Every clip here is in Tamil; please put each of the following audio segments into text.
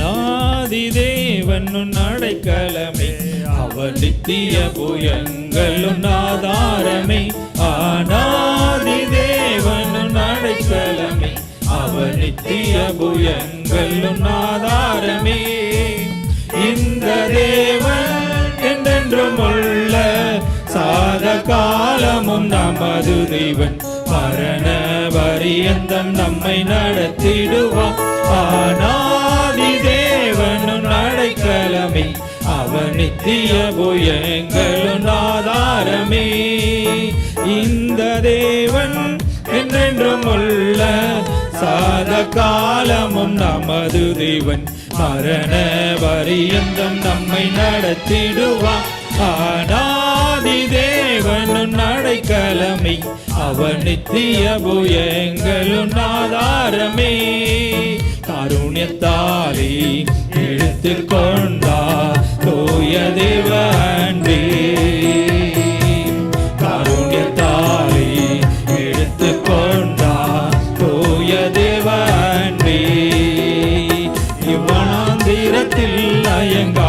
நாதி தேவன் அடைக்கலமே அவர் நித்திய புயங்கள் ஆதாரமே ஆனாதி தேவன் அடைக்கலமே அவர் நித்திய புயங்கள் ஆதாரமே இந்த தேவன் என்றென்றும் உள்ள சாத காலமும் நமது தெய்வன் மரண வரியந்தம் நம்மை நடத்திடுவான் ஆனால் ஆதாரமே. அவனித்திய புயங்களும் ஆதாரமே. இந்த தேவன் என்றென்றும் உள்ள சாத காலமும் நமது தேவன். மரண வரியந்தம் நம்மை நடத்திடுவான். ஆனாதி தேவனும் நடைக்கலமை. அவனித்திய புயங்களும் ஆதாரமே. காருண்யத்தாலே எடுத்துக்கொண்ட Jenga.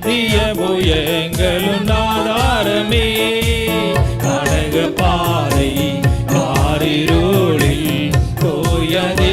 நித்தியமு எங்களும் நாதாரமே அழக பாறை காரிருளில் கோயதே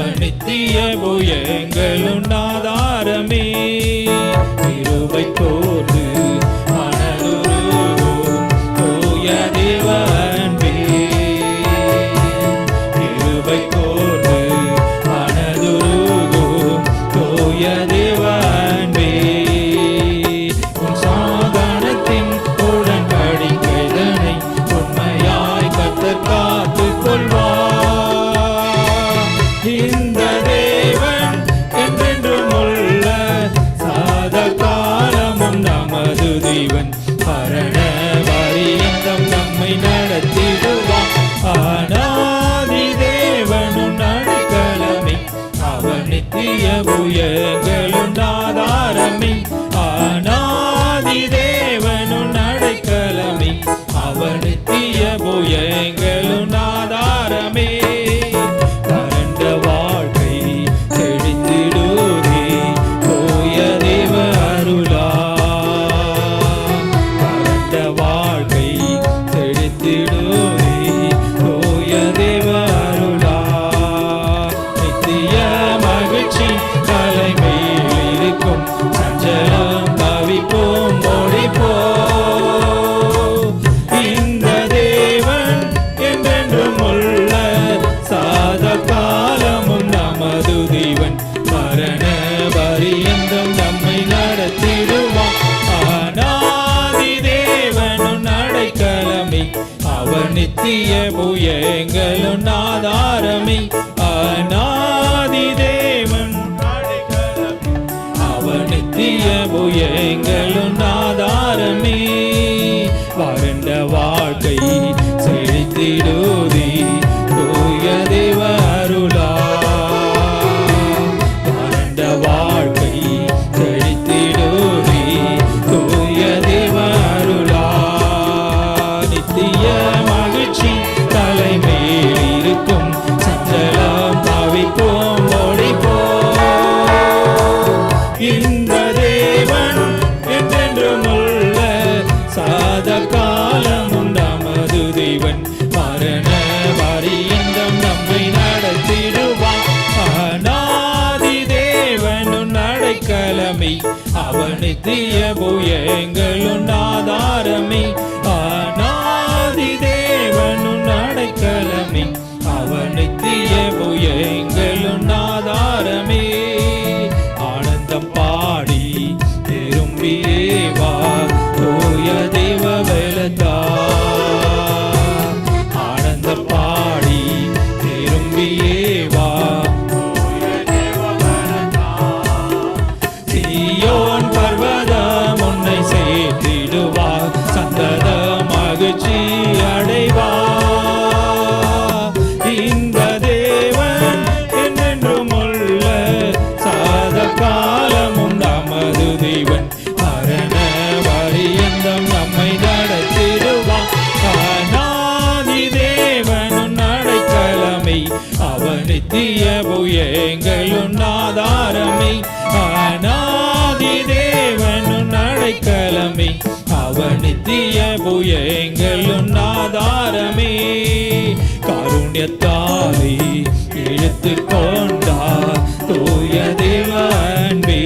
அவன் நித்திய புயங்களும் ஆதாரமே இருவை தோது மனதுருகும் தூயதே. yeah. எங்களுன் ஆதாரமே அநாதி தேவன் அவன் நித்தியமு எங்களுன் ஆதாரமே வறண்ட வாழ்க்கை காரண மறியங்கம் நம்மை நடத்திடுவான். அநாதி தேவனும் நடைக்கலமை அவனுத்திய புயங்களும் ஆதாரமே அநாதி தேவனும் நடைக்கலமை அவனுக்கு லூய எங்களும் ஆதாரமே காருண்யத்தாரை இழுத்து கொண்டா தூய தேவன்பே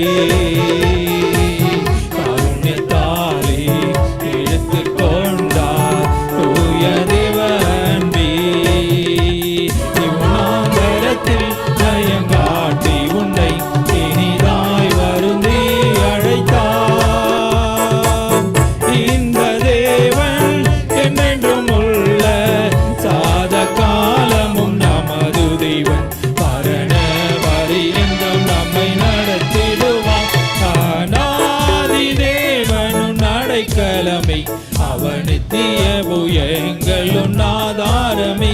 அவனித்தியவு எங்களும் ஆதாரமே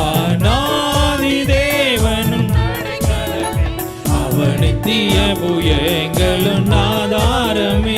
ஆனாதி தேவனும் அவனித்தியவு எங்களும் ஆதாரமே